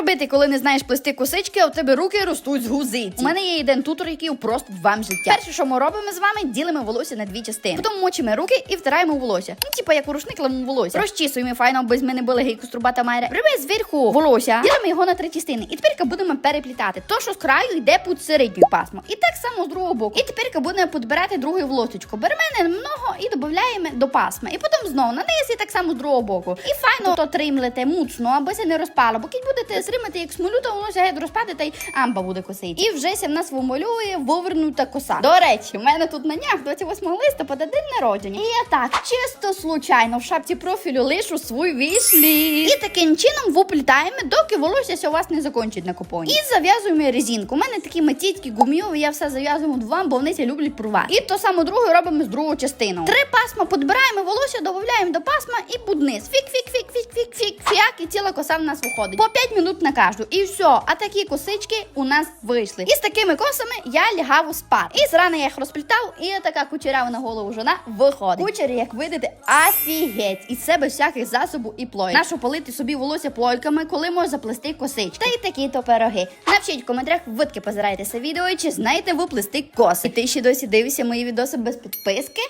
робити, коли не знаєш плести косички, а у тебе руки ростуть з гузиці? У мене є один тутор, який упростить вам життя. Перше, що ми робимо з вами, ділимо волосся на дві частини. Потім мочимо руки і втираємо волосся. Ну, типа як у рушник ламу волосся. Розчісуємо файно, без мене були гейку струбата майре. Риби зверху волосся, ділимо його на три частини. І тепер будемо переплітати. То, що з краю йде під середню пасму. І так само з другого боку. І тепер будемо підбирати другу волосечко. Беремо немного і додаємо до пасми. І потім знову на низ і так само з другого боку. І файно то тримлете муцно, аби це не розпало. Бо кіть будете зримати як смолю, то воно геть розпаде та й амба буде косити. І вже ся в нас вималює вивернута коса. До речі, у мене тут на днях 28 листопада день народження. І я так чисто случайно в шапці профілю лишу свій вішлі. І таким чином виплітаємо, доки волосся у вас не закінчить на купоні. І зав'язуємо резинку. У мене такі матітки гумйові, я все зав'язую двом, бо вони це люблять порвати. І то саме друге робимо з другою частиною. Три пасма підбираємо волосся, додаємо до пасма і під низ. Фік, і ціла коса в нас виходить. По 5 минут на кожну. І все. А такі косички у нас вийшли. І з такими косами я лягав у спад. І зрана я їх розплітав, і така кучерява на голову жона виходить. Кучері, як видите, офігеть. І це без всяких засобів і плойок. Нащо полити собі волосся плойками, коли можна заплести косички. Та й такі то пироги. Напишіть в коментарях, видки позираєте це відео, чи знаєте ви плести коси. І ти ще досі дивишся мої відоси без підписки?